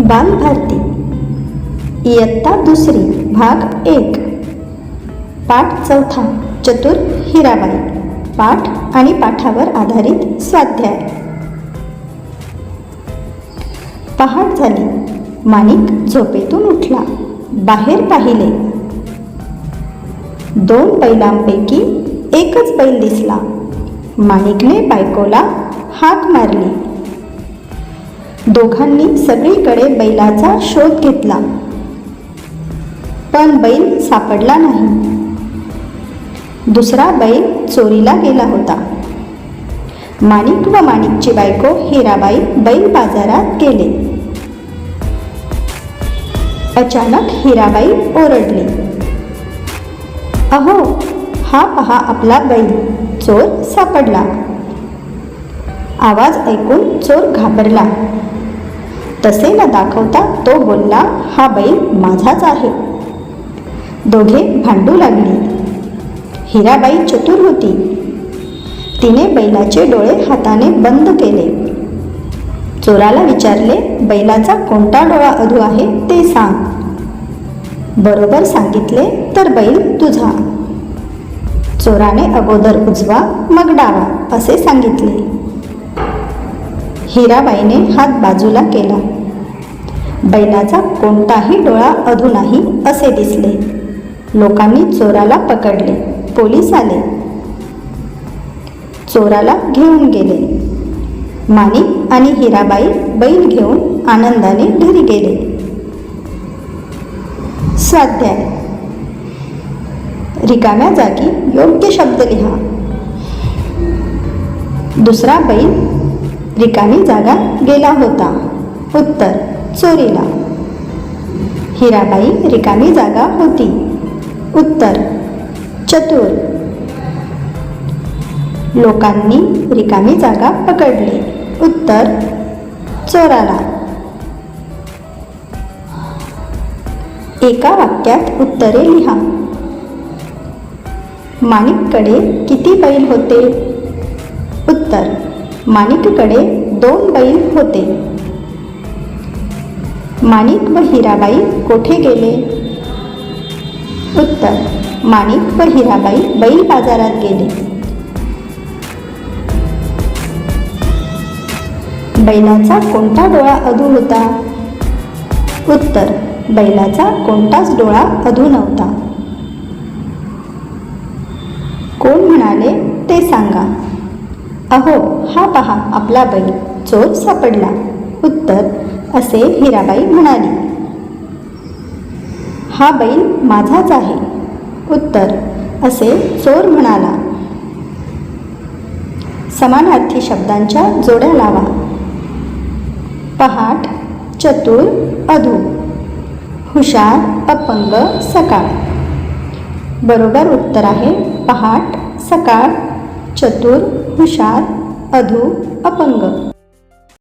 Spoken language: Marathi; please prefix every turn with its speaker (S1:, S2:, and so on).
S1: बालभारती इयत्ता दुसरी भाग एक. पाठ चौथा चतुर हिराबाई. पाठ आणि पाठावर आधारित स्वाध्याय. पहाट झाली. माणिक झोपेतून उठला. बाहेर पाहिले. दोन बैलांपैकी एकच बैल दिसला. माणिकने बायकोला हाक मारली. दोघांनी सगळीकडे बैलाचा शोध घेतला. पण बैल सापडला नाही. दुसरा बैल चोरीला गेला होता. माणिक व माणिकची बायको हिराबाई बैल बाजारात गेले. अचानक हिराबाई ओरडली. अहो हा पहा आपला बैल चोर सापडला. आवाज ऐकून चोर घाबरला. तसे न दाखवता तो बोलला हा बैल माझाच आहे. दोघे भांडू लागली. हिराबाई चतुर होती. तिने बैलाचे डोळे हाताने बंद केले. चोराला विचारले बैलाचा कोणता डोळा अधू आहे ते सांग. बरोबर सांगितले तर बैल तुझा. चोराने अगोदर उजवा मग डावा असे सांगितले. हिराबाईने हात बाजूला केला. बैलाचा कोणताही डोळा अधू नाही असे दिसले. लोकांनी चोराला पकडले. पोलीस आले. चोराला घेऊन गेले. माणिक आणि हिराबाई बैल घेऊन आनंदाने घरी गेले. स्वाध्याय. रिकाम्या जागी योग्य शब्द लिहा. दुसरा बैल रिकामी जागा गेला होता. उत्तर चोरीला. हिराबाई रिकामी जागा होती. उत्तर चतुर. लोकांनी रिकामी जागा पकडली. उत्तर चोराला. एका वाक्यात उत्तरे लिहा. माणिककडे किती बैल होते? उत्तर माणिककडे दोन बैल होते. माणिक व हिराबाई कोठे गेले? उत्तर माणिक व हिराबाई बैल बाजारात गेले. बैलाचा कोणता डोळा अधू होता? उत्तर बैलाचा कोणताच डोळा अधू नव्हता. कोण म्हणाले ते सांगा. अहो हा पहा आपला बैल. चोर सापडला. उत्तर असे हिराबाई म्हणाली. हा बैल माझाच आहे. उत्तर असे चोर म्हणाला. समानार्थी शब्दांच्या जोड्या लावा. पहाट चतुर अधू. हुशार अपंग सकाळ. बरोबर उत्तर आहे पहाट सकाळ चतुर हुशार अधू अपंग।